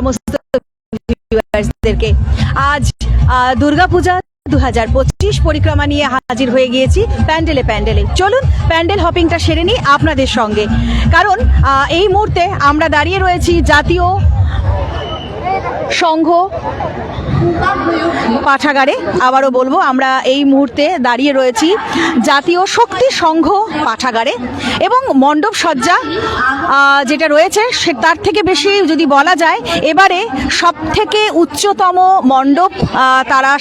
সমস্ত ভিউয়ার্সদেরকে আজ দুর্গাপূজা দু হাজার পঁচিশ পরিক্রমা নিয়ে হাজির হয়ে গিয়েছি প্যান্ডেলে প্যান্ডেলে। চলুন, প্যান্ডেল হপিংটা সেরে নিই আপনাদের সঙ্গে। কারণ এই মুহূর্তে আমরা দাঁড়িয়ে রয়েছি জাতীয় সংঘ পাঠাগারে আবারও বলব, আমরা এই মুহূর্তে দাঁড়িয়ে রয়েছি জাতীয় শক্তি সংঘ পাঠাগারে এবং মণ্ডপ সজ্জা যেটা রয়েছে সে তার থেকে বেশি যদি বলা যায়, এবারে সব থেকে উচ্চতম মণ্ডপ তারা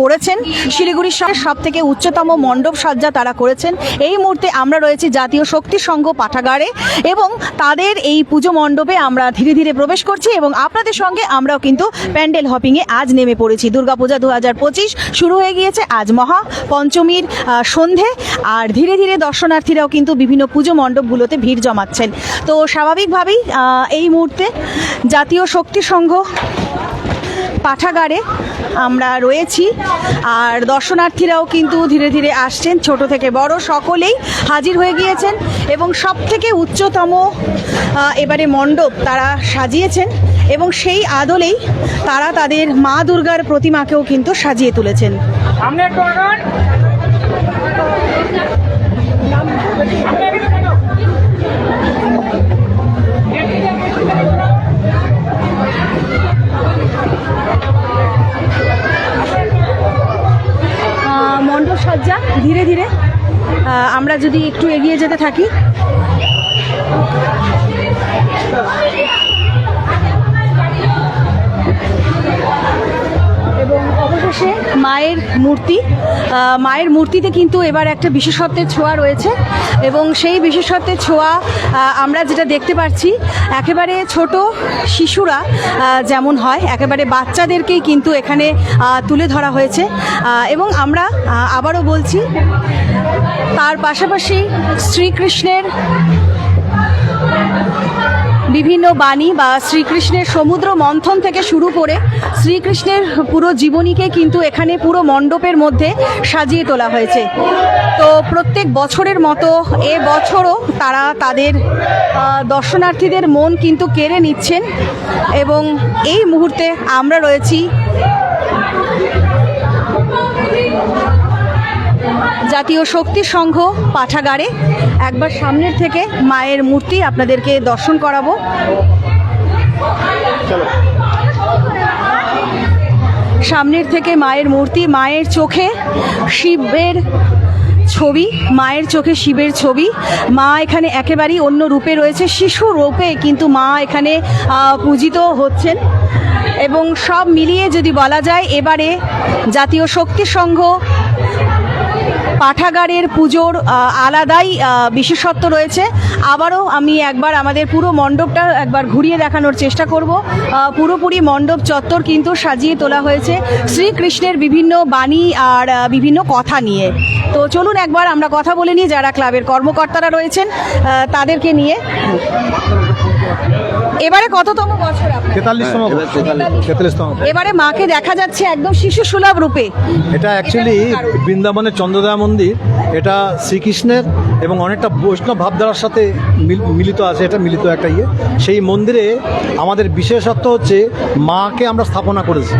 করেছেন, শিলিগুড়ির সঙ্গে সব থেকে উচ্চতম মণ্ডপ সজ্জা তারা করেছেন। এই মুহূর্তে আমরা রয়েছি জাতীয় শক্তি সংঘ পাঠাগারে এবং তাদের এই পুজো মণ্ডপে আমরা ধীরে ধীরে প্রবেশ করছি এবং আপনাদের সঙ্গে আমরাও কিন্তু প্যান্ডেল হপিংয়ে আজ নেমে পড়েছি। দুর্গাপূজা দু হাজার পঁচিশ শুরু হয়ে গিয়েছে আজ মহা পঞ্চমীর সন্ধে। আর ধীরে ধীরে দর্শনার্থীরাও কিন্তু বিভিন্ন পুজো মণ্ডপগুলোতে ভিড় জমাচ্ছেন। তো স্বাভাবিকভাবেই এই মুহূর্তে জাতীয় শক্তি সংঘ পাঠাগারে আমরা রয়েছি। আর দর্শনার্থীরাও কিন্তু ধীরে ধীরে আসছেন, ছোট থেকে বড় সকলেই হাজির হয়ে গিয়েছেন এবং সব থেকে উচ্চতম এবারে মণ্ডপ তারা সাজিয়েছেন এবং সেই আদলেই তারা তাদের মা দুর্গার প্রতিমাকেও কিন্তু সাজিয়ে তুলেছেন। সামনে ধীরে ধীরে আমরা যদি একটু এগিয়ে যেতে থাকি মায়ের মূর্তি। মায়ের মূর্তিতে কিন্তু এবার একটা বিশেষত্বের ছোঁয়া রয়েছে এবং সেই বিশেষত্বের ছোঁয়া আমরা যেটা দেখতে পাচ্ছি, একেবারে ছোট শিশুরা যেমন হয়, একেবারে বাচ্চাদেরকেই কিন্তু এখানে তুলে ধরা হয়েছে। এবং আমরা আবারও বলছি, তার পাশাপাশি শ্রীকৃষ্ণের বিভিন্ন বাণী বা শ্রীকৃষ্ণের সমুদ্র মন্থন থেকে শুরু করে শ্রীকৃষ্ণের পুরো জীবনীকে কিন্তু এখানে পুরো মণ্ডপের মধ্যে সাজিয়ে তোলা হয়েছে। তো প্রত্যেক বছরের মতো এ বছরও তারা তাদের দর্শনার্থীদের মন কিন্তু কেড়ে নিচ্ছেন এবং এই মুহূর্তে আমরা রয়েছি জাতীয় শক্তি সংঘ পাঠাগারে একবার সামনের থেকে মায়ের মূর্তি আপনাদেরকে দর্শন করাবো। সামনের থেকে মায়ের মূর্তি, মায়ের চোখে শিবের ছবি, মায়ের চোখে শিবের ছবি। মা এখানে একেবারেই অন্য রূপে রয়েছে, শিশু রূপে কিন্তু মা এখানে পূজিত হচ্ছেন। এবং সব মিলিয়ে যদি বলা যায়, এবারে জাতীয় শক্তি সংঘ পাঠাগারের পুজোর আলাদাই বিশেষত্ব রয়েছে। আবারও আমি একবার আমাদের পুরো মণ্ডপটা একবার ঘুরিয়ে দেখানোর চেষ্টা করব। পুরোপুরি মণ্ডপ চত্বর কিন্তু সাজিয়ে তোলা হয়েছে শ্রীকৃষ্ণের বিভিন্ন বাণী আর বিভিন্ন কথা নিয়ে। তো চলুন একবার আমরা কথা বলে নিই যারা ক্লাবের কর্মকর্তারা রয়েছেন তাদেরকে নিয়ে। এবারে কততম বছর তেতাল্লিশতম তেতাল্লিশতম। এবারে মাকে দেখা যাচ্ছে একদম শিশু সুলভ রূপে। এটা অ্যাকচুয়ালি বৃন্দাবনের চন্দ্রদয়া মন্দির। এটা শ্রীকৃষ্ণের এবং অনেকটা বৈষ্ণব ভাবধারার সাথে মিলিত আছে, এটা মিলিত একটা ইয়ে। সেই মন্দিরে আমাদের বিশেষত্ব হচ্ছে মাকে আমরা স্থাপনা করেছি।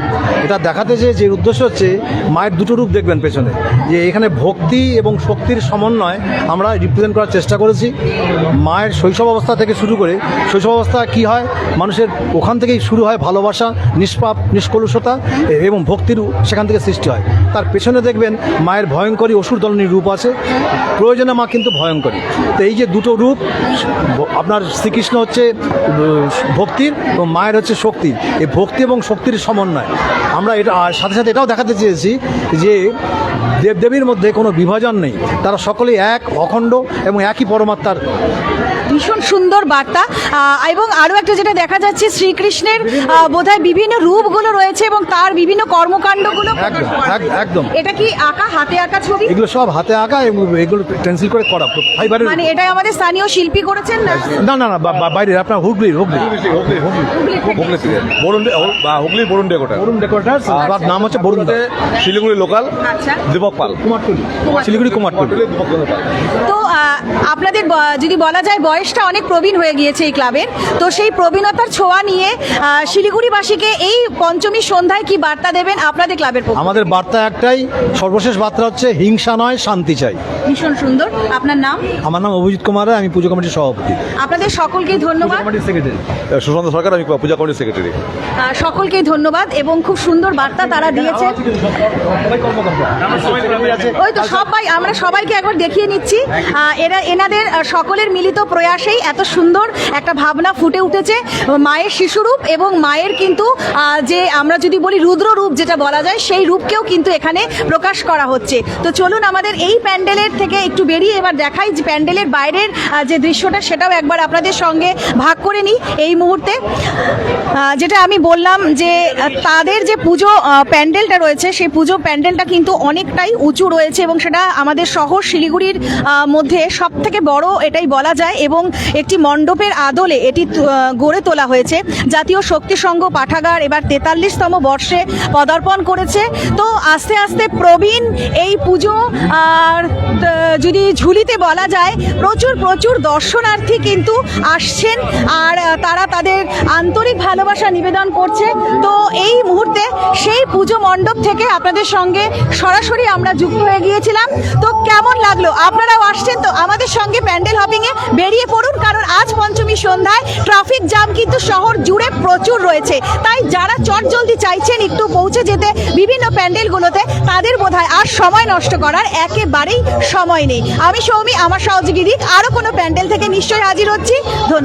এটা দেখাতে যে যে উদ্দেশ্য হচ্ছে মায়ের দুটো রূপ দেখবেন পেছনে। যে এখানে ভক্তি এবং শক্তির সমন্বয় আমরা রিপ্রেজেন্ট করার চেষ্টা করেছি। মায়ের শৈশব অবস্থা থেকে শুরু করে শৈশব অবস্থা কী হয়? মানুষের ওখান থেকেই শুরু হয় ভালোবাসা, নিষ্পাপ, নিষ্কলুষতা এবং ভক্তির সেখান থেকে সৃষ্টি হয়। তার পেছনে দেখবেন মায়ের ভয়ঙ্করী অসুর দলনীর রূপ আছে। প্রয়োজনে মা কিন্তু ভয়ঙ্করী। তো এই যে দুটো রূপ আপনার শ্রীকৃষ্ণ হচ্ছে ভক্তির এবং মায়ের হচ্ছে শক্তি। এই ভক্তি এবং শক্তির সমন্বয়। আমরা এটা সাথে সাথে এটাও দেখাতে চেয়েছি যে দেবদেবীর মধ্যে কোনো বিভাজন নেই। তারা সকলেই এক, অখণ্ড এবং একই পরমাত্মার ভীষণ সুন্দর বার্তা। এবং আরও একটা যেটা দেখা যাচ্ছে শ্রীকৃষ্ণের বোধহয় বিভিন্ন রূপগুলো রয়েছে এবং তার বিভিন্ন কর্মকাণ্ডগুলো একদম এটা কি আঁকা হাতে আঁকা ছবি? এগুলো সব হাতে আঁকা এবং এগুলো পেন্সিল করে করা ফাইবারের মানে এটা আমাদের স্থানীয় শিল্পী করেছেন না? না না না বা- বা- আপনার হুগলি হুগলি। হুগলি থেকে বরুণ বা হুগলির বরুণ ডেকোটা বরুণ ডেকোরেটার্স তার নাম হচ্ছে বরুণ দা। শিলিগুড়ি লোকাল আচ্ছা। দীপক পাল। কুমারটুলি। শিলিগুড়ি কুমারটুলি। তো আপনাদের যদি বলা যায় বয়স বয়সটা অনেক প্রবীণ হয়ে গিয়েছে এই ক্লাবের। তো সেই প্রবীণতার ছোঁয়া নিয়ে শিলিগুড়িবাসীকে এই পঞ্চমী সন্ধ্যায় কি বার্তা দেবেন আপনাদের ক্লাবের আমাদের বার্তা একটাই সর্বশেষ বার্তা হচ্ছে হিংসা নয় শান্তি চাই। ভীষণ সুন্দর। আপনার নাম? আমার নাম অভিজিৎ কুমার আমি পুজো কমিটির সভাপতি। আপনাদের সকলকেই ধন্যবাদ। সেক্রেটারি সুশান্ত সরকার আমি পূজা কমিটির সেক্রেটারি আহ, সকলকেই ধন্যবাদ এবং খুব সুন্দর বার্তা তারা দিয়েছে ওই তো সবাই আমরা সবাইকে একবার দেখিয়ে নিচ্ছি। এরা এনাদের সকলের মিলিত প্রয়াসেই এত সুন্দর একটা ভাবনা ফুটে উঠেছে মায়ের শিশুরূপ এবং মায়ের কিন্তু যে আমরা যদি বলি রুদ্র রূপ যেটা বলা যায়, সেই রূপকেও কিন্তু এখানে প্রকাশ করা হচ্ছে। তো চলুন আমাদের এই প্যান্ডেলের থেকে একটু বেরিয়ে এবার দেখাই যে প্যান্ডেলের বাইরের যে দৃশ্যটা, সেটাও একবার আপনাদের সঙ্গে ভাগ করে নিই এই মুহূর্তে। যেটা আমি বললাম যে তাদের যে পুজো প্যান্ডেলটা রয়েছে, সেই পুজো প্যান্ডেলটা কিন্তু অনেকটাই উঁচু রয়েছে এবং সেটা আমাদের শহর শিলিগুড়ির মধ্যে সব থেকে বড় এটাই বলা যায় এবং একটি মণ্ডপের আদলে এটি গড়ে তোলা হয়েছে। জাতীয় শক্তি সংঘ পাঠাগার এবার তেতাল্লিশতম বর্ষে পদার্পণ করেছে। তো আস্তে আস্তে প্রবীণ এই পুজো, আর যদি ঝুলিতে বলা যায়, প্রচুর প্রচুর দর্শনার্থী কিন্তু আসছেন, আর তারা তাদের আন্তরিক ভালোবাসা নিবেদন করছে। তো এই মুহূর্তে সেই পুজো মণ্ডপ থেকে আপনাদের সঙ্গে সরাসরি আমরা যুক্ত হয়ে গিয়েছিলাম। তো কেমন লাগল? আপনারাও আসছেন তো আমাদের সঙ্গে প্যান্ডেল হপিংয়ে এ বেরিয়ে পড়ুন, কারণ আজ পঞ্চমী সন্ধ্যায় ট্রাফিক জ্যাম কিন্তু শহর জুড়ে প্রচুর রয়েছে। তাই যারা চটজলদি চাইছেন একটু পৌঁছে যেতে, বিভিন্ন প্যান্ডেলগুলোতে তাদের বোধহয় আর সময় নষ্ট করার একেবারেই সময় নেই। আমি সৌমি, আমার সহযোগী দিক। আরও কোনো প্যান্ডেল থেকে নিশ্চয়ই হাজির হচ্ছি। ধন্যবাদ।